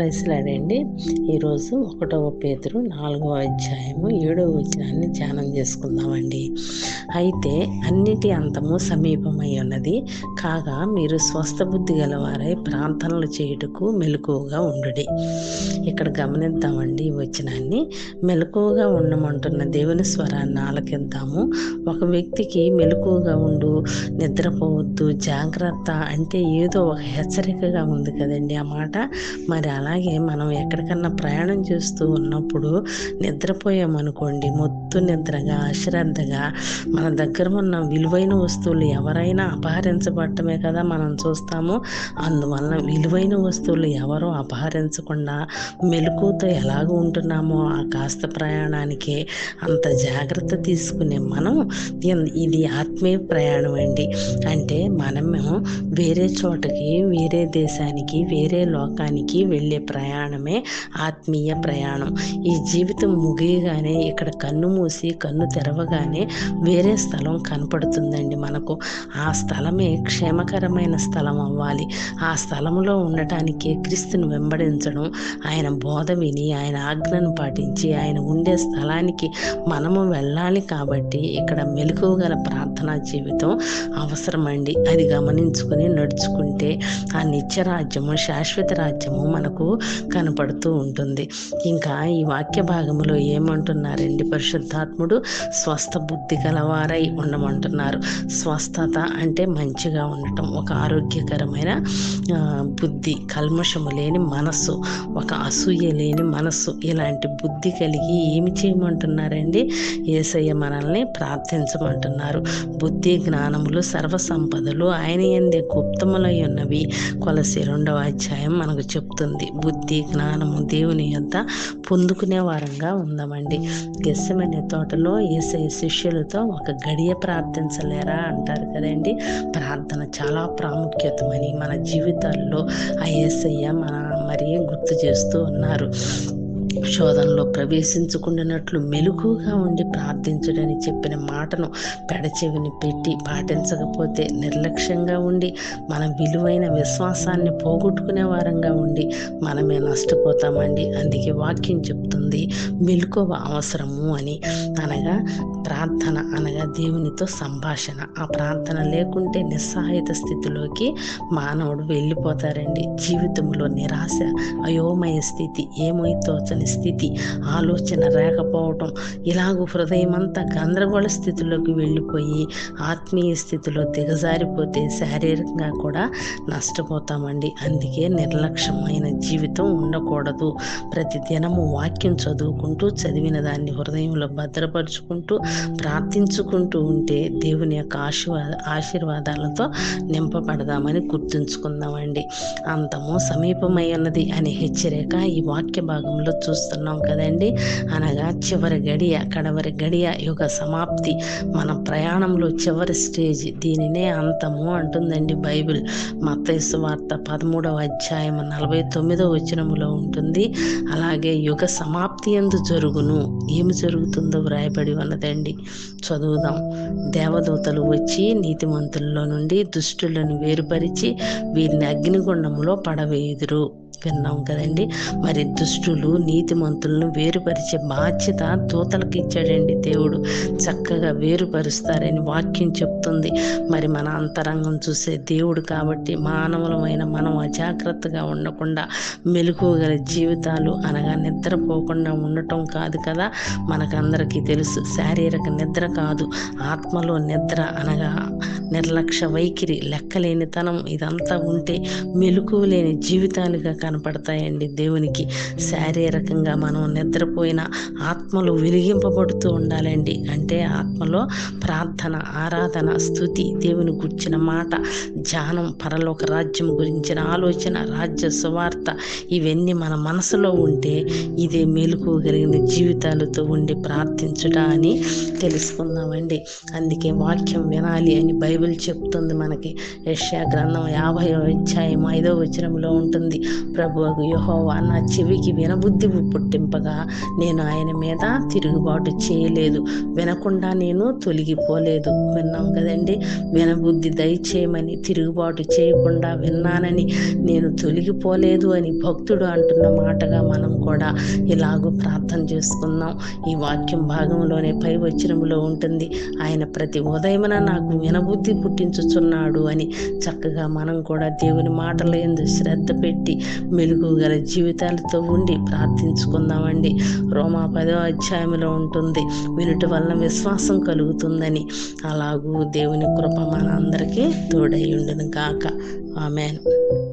ప్రైస్లాడండి ఈరోజు ఒకటవ పేతురు నాలుగవ అధ్యాయము ఏడవ వచనాన్ని ధ్యానం చేసుకుందామండి. అయితే అన్నిటి అంతము సమీపమై ఉన్నది. కాగా మీరు స్వస్థ బుద్ధి గలవారై ప్రార్థనలు చేయుటకు మెలకువగా ఉండుడి. ఇక్కడ గమనిద్దామండి ఈ వచనాన్ని. మెలకువగా ఉండమంటున్న దేవుని స్వరాన్ని ఆలకిద్దాము. ఒక వ్యక్తికి మెలకువగా ఉండు నిద్రపోవద్దు జాగ్రత్త అంటే ఏదో ఒక హెచ్చరికగా ఉంది కదండి ఆ మాట. మరి అలాగే మనం ఎక్కడికన్నా ప్రయాణం చేస్తూ ఉన్నప్పుడు నిద్రపోయామనుకోండి మొత్తు నిద్రగా అశ్రద్ధగా మన దగ్గర ఉన్న విలువైన వస్తువులు ఎవరైనా అపహరించబడటమే కదా మనం చూస్తాము. అందువలన విలువైన వస్తువులు ఎవరో అపహరించకుండా మెలకుతో ఎలాగ ఉంటున్నామో ఆ కాస్త ప్రయాణానికి అంత జాగ్రత్త తీసుకునే మనం ఇది ఆత్మీయ ప్రయాణం అండి. అంటే మనము వేరే చోటకి వేరే దేశానికి వేరే లోకానికి వెళ్ళి ప్రయాణమే ఆత్మీయ ప్రయాణం. ఈ జీవితం ముగియగానే ఇక్కడ కన్ను మూసి కన్ను తెరవగానే వేరే స్థలం కనపడుతుందండి మనకు. ఆ స్థలమే క్షేమకరమైన స్థలం అవ్వాలి. ఆ స్థలంలో ఉండటానికి క్రీస్తుని వెంబడించడం ఆయన బోధ విని ఆయన ఆజ్ఞను పాటించి ఆయన ఉండే స్థలానికి మనము వెళ్ళాలి కాబట్టి ఇక్కడ మెలకువగల ప్రార్థనా జీవితం అవసరమండి. అది గమనించుకుని నడుచుకుంటే ఆ నిత్య రాజ్యము శాశ్వత రాజ్యము మనకు కనపడుతూ ఉంటుంది. ఇంకా ఈ వాక్య భాగంలో ఏమంటున్నారండి? పరిశుద్ధాత్ముడు స్వస్థ బుద్ధి గలవారై ఉండమంటున్నారు. స్వస్థత అంటే మంచిగా ఉండటం ఒక ఆరోగ్యకరమైన బుద్ధి కల్మషము లేని మనస్సు ఒక అసూయ లేని మనస్సు ఇలాంటి బుద్ధి కలిగి ఏమి చేయమంటున్నారండి? ఏసయ్య మనల్ని ప్రార్థించమంటున్నారు. బుద్ధి జ్ఞానములు సర్వ సంపదలు ఆయన ఎందే గుప్తములై ఉన్నవి. కొలసి రెండవ అధ్యాయం మనకు చెప్తుంది. బుద్ధి జ్ఞానము దేవుని యొద్ద పొందుకునే వారంగా ఉందామండి. గెస్సమనే తోటలో ఏసై శిష్యులతో ఒక గడియ ప్రార్థించలేరా అంటారు కదండి. ప్రార్థన చాలా ప్రాముఖ్యతమని మన జీవితాల్లో ఆ ఏసయ్య మన మరి గుర్తు చేస్తూ ఉన్నారు. శోధనలో ప్రవేశించుకున్నట్లు మెలుగుగా ఉండి ప్రార్థించడని చెప్పిన మాటను పెడచెవిని పెట్టి పాటించకపోతే నిర్లక్ష్యంగా ఉండి మన విలువైన విశ్వాసాన్ని పోగొట్టుకునే వారంగా ఉండి మనమే నష్టపోతామండి. అందుకే వాక్యం చెప్తుంది మెలుకువ అవసరము అని. అనగా ప్రార్థన అనగా దేవునితో సంభాషణ. ఆ ప్రార్థన లేకుంటే నిస్సహాయత స్థితిలోకి మానవుడు వెళ్ళిపోతారండి. జీవితంలో నిరాశ అయోమయ స్థితి ఏమై తోచని స్థితి ఆలోచన రాకపోవటం ఇలాగూ హృదయం అంతా గందరగోళ స్థితిలోకి వెళ్ళిపోయి ఆత్మీయ స్థితిలో దిగజారిపోతే శారీరకంగా కూడా నష్టపోతామండి. అందుకే నిర్లక్ష్యమైన జీవితం ఉండకూడదు. ప్రతి దినము వాక్యం చదువుకుంటూ చదివిన దాన్ని హృదయంలో భద్రపరుచుకుంటూ ప్రార్థించుకుంటూ ఉంటే దేవుని యొక్క ఆశీర్వాద ఆశీర్వాదాలతో నింపబడదామని గుర్తుంచుకుందామండి. అంతము సమీపమై ఉన్నది అనే హెచ్చరిక ఈ వాక్య భాగంలో చూ చూస్తున్నాం కదండి. అనగా చివరి గడియ కడవరి గడియ యుగ సమాప్తి. మన ప్రయాణంలో చివరి స్టేజ్ దీనినే అంతము అంటుందండి బైబిల్. మత్తైసు వార్త పదమూడవ అధ్యాయం నలభై తొమ్మిదవ వచనములో ఉంటుంది. అలాగే యుగ సమాప్తి ఎందు జరుగును. ఏమి జరుగుతుందో వ్రాయబడి ఉన్నదండి. చదువుదాం. దేవదూతలు వచ్చి నీతిమంతుల్లో నుండి దుష్టులను వేరుపరిచి వీరిని అగ్నిగుండంలో పడవేయుదురు. విన్నాం కదండి. మరి దుష్టులు నీతిమంతులను వేరుపరిచే బాధ్యత దూతలకు ఇచ్చాడండి దేవుడు. చక్కగా వేరుపరుస్తారని వాక్యం చెప్తుంది. మరి మన అంతరంగం చూసే దేవుడు కాబట్టి మానవులమైన మనం అజాగ్రత్తగా ఉండకుండా మెలకువగల జీవితాలు అనగా నిద్రపోకుండా ఉండటం కాదు కదా. మనకందరికీ తెలుసు శారీరక నిద్ర కాదు. ఆత్మలో నిద్ర అనగా నిర్లక్ష్య వైఖరి లెక్కలేనితనం ఇదంతా ఉంటే మెలకువ లేని జీవితాలుగా కనపడతాయండి దేవునికి. శారీరకంగా మనం నిద్రపోయిన ఆత్మలు వెలిగింపబడుతూ ఉండాలండి. అంటే ఆత్మలో ప్రార్థన ఆరాధన స్థుతి దేవుని గుర్చిన మాట ధ్యానం పరలోక రాజ్యం గురించిన ఆలోచన రాజ్య సువార్త ఇవన్నీ మన మనసులో ఉంటే ఇదే మేలుకోగలిగిన జీవితాలతో ఉండి ప్రార్థించుట అని తెలుసుకుందామండి. అందుకే వాక్యం వినాలి అని బైబిల్ చెప్తుంది మనకి. యష్యా గ్రంథం యాభై అధ్యాయం ఐదో వచనంలో ఉంటుంది. ప్రభు యహోవా నా చెవికి వినబుద్ధి పుట్టింపగా నేను ఆయన మీద తిరుగుబాటు చేయలేదు. వినకుండా నేను తొలగిపోలేదు. విన్నాం కదండి? వినబుద్ధి దయచేయమని తిరుగుబాటు చేయకుండా విన్నానని నేను తొలగిపోలేదు అని భక్తుడు అంటున్న మాటగా మనం కూడా ఇలాగూ ప్రార్థన చేసుకుందాం. ఈ వాక్యం భాగంలోనే పై వచ్చినములో ఉంటుంది ఆయన ప్రతి ఉదయమున నాకు వినబుద్ధి పుట్టించుచున్నాడు అని చక్కగా మనం కూడా దేవుని మాటల ఎందు శ్రద్ధ పెట్టి మెలుగు గల జీవితాలతో ఉండి ప్రార్థించుకుందామండి. రోమా పదో అధ్యాయంలో ఉంటుంది. వినుట వలన విశ్వాసం కలుగుతుందని. అలాగూ దేవుని కృప మనందరికీ తోడై ఉండును గాక. ఆమెను.